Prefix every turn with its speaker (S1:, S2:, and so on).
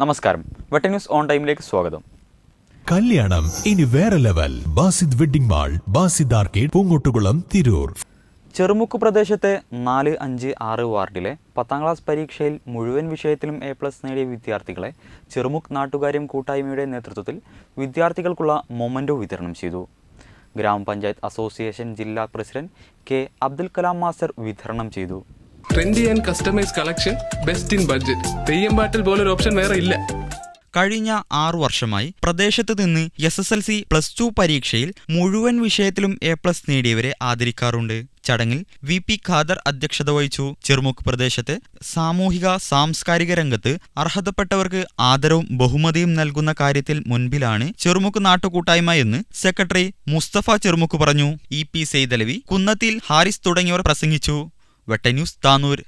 S1: നമസ്കാരം. വെട്ട news on ടൈമിലേക്ക് സ്വാഗതം.
S2: കല്യാണം ഇനി വേറെ level. Basid wedding mall Basid arcade Poongottukulam Tirur.
S1: Cherumukku പ്രദേശത്തെ നാല് അഞ്ച് ആറ് വാർഡിലെ പത്താം ക്ലാസ് പരീക്ഷയിൽ മുഴുവൻ വിഷയത്തിലും എ പ്ലസ് നേടിയ വിദ്യാർത്ഥികളെ ചെറുമുക്ക് നാട്ടുകാര്യം കൂട്ടായ്മയുടെ നേതൃത്വത്തിൽ വിദ്യാർത്ഥികൾക്കുള്ള മൊമന്റോ വിതരണം ചെയ്തു. ഗ്രാമപഞ്ചായത്ത് അസോസിയേഷൻ ജില്ലാ president K Abdul Kalam master വിതരണം ചെയ്തു.
S3: Trendy and customise collection best in budget Theyyam പാട്ടിൽ പോലൊരു ഓപ്ഷൻ വേറെ ഇല്ല.
S4: കഴിഞ്ഞ ആറു വർഷമായി പ്രദേശത്ത് നിന്ന് S S L C plus two പരീക്ഷയിൽ മുഴുവൻ വിഷയത്തിലും എ പ്ലസ് നേടിയവരെ ആദരിക്കാറുണ്ട്. ചടങ്ങിൽ വി പി ഖാദർ അധ്യക്ഷത വഹിച്ചു. ചെറുമുക്ക് പ്രദേശത്ത് സാമൂഹിക സാംസ്കാരിക രംഗത്ത് അർഹതപ്പെട്ടവർക്ക് ആദരവും ബഹുമതിയും നൽകുന്ന കാര്യത്തിൽ മുൻപിലാണ് ചെറുമുക്ക് നാട്ടുകൂട്ടായ്മ എന്ന് സെക്രട്ടറി മുസ്തഫ ചെറുമുക്ക് പറഞ്ഞു. ഇ പി സെയ്തലവി കുന്നത്തിൽ ഹാരിസ് തുടങ്ങിയവർ പ്രസംഗിച്ചു. വെട്ട ന്യൂസ് താനൂർ